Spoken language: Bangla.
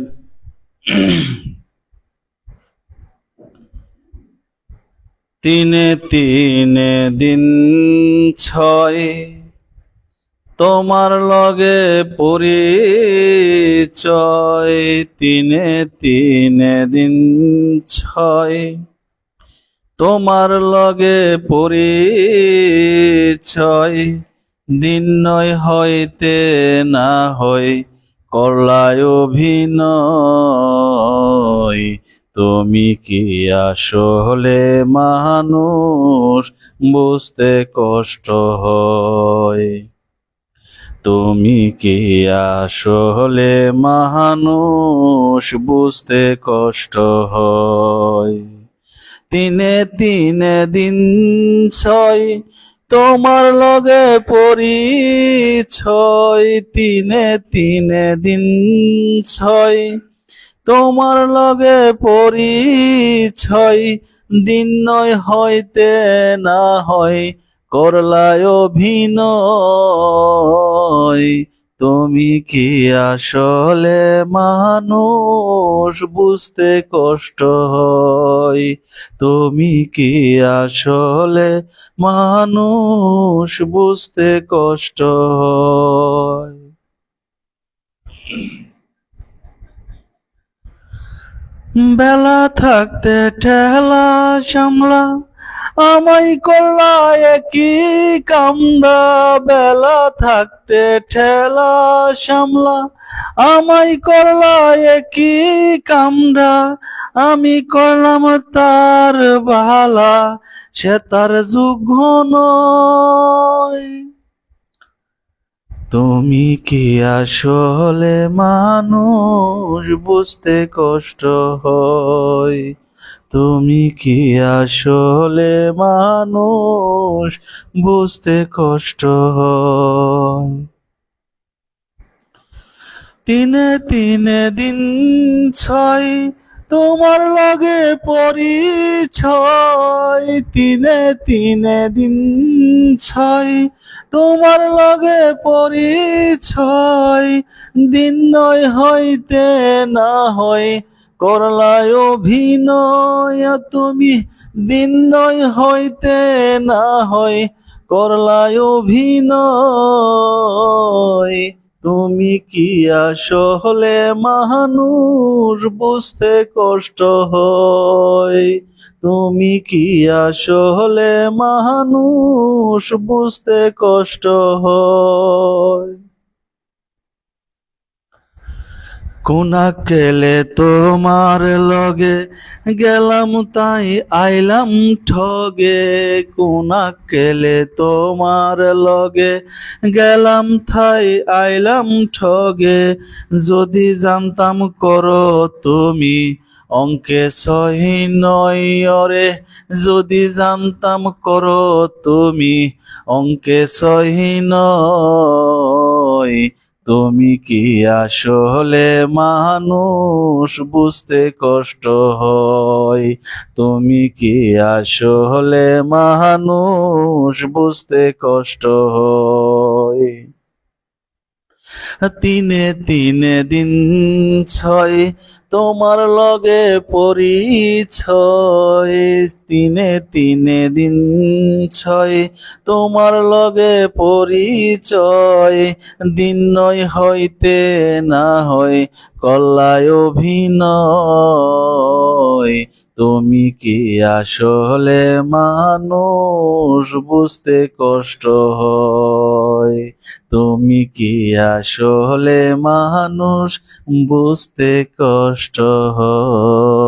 তিনে তিনে দিন ছয় তোমার লগে পরিচয়। তিনে তিনে দিন ছয় তোমার লগে পরিচয়। দিন নয় হইতে না হয় করলায় অভিনয়। তুমি কি আসলে মানুষ? বুঝতে কষ্ট হয়। তুমি কি আসলে মানুষ? বুঝতে কষ্ট হয়। তিনে তিনে দিন ছয় তোমার লগে পরিচয়, তিনে তিনে দিন ছয়। তোমার লগে পরিচয়, দিন নয় হইতে না হয়, করলায় অভিনয়। তুমি কি আসলে মানুষ? বুঝতে কষ্ট হয়। তুমি কি আসলে মানুষ? বুঝতে কষ্ট হয়। বেলা থাকতে ঠেলা সামলা আমাই করলা একই কামড়া বেলা থাকতে ঠেলা সামলা। আমাই করলা একই কামড়া আমি করলাম তার বালা সে তার যুগ তুমি কি আসলে মানুষ, বুঝতে কষ্ট হয়। তুমি কি আসলে মানুষ? বুঝতে কষ্ট তিনে তিনে দিন ছয় তোমার লগে পরিচয়। তিনে তিনে দিন ছয় তোমার লগে পরিচয়। দিন নয় হইতে না হয় করলায় অভিনয়, তুমি দিন নয় হইতে না হয় করলায় অভিনয়। তুমি কি আসলে মানুষ, বুঝতে কষ্ট হয়। তুমি কি আসলে মানুষ, বুঝতে কষ্ট হয়। কোনা কেলে তোমার লগে? গেলাম তাই আইলাম ঠগে। কোনা কেলে তোমার লগে? গেলাম থাই আইলাম ঠগে। যদি জানতাম করো তুমি অঙ্কে ছয় নয় অরে। যদি জানতাম করো তুমি অঙ্কে ছয় নয়। তুমি কি আসলে মানুষ? বুঝতে কষ্ট হয়। তুমি কি আসলে মানুষ? বুঝতে কষ্ট হয়। তিনে তিনে দিন ছয়, তোমার লগে পরিচয়। তিনে তিনে দিন ছয়, তোমার লগে পরিচয়। দিন নয় হইতে না হয়, কল্লায় অভিনয়। তুমি কি আসলে মানুষ, বুঝতে কষ্ট হয়। তুমি কি আসলে মানুষ? বুঝতে কষ্ট হয়।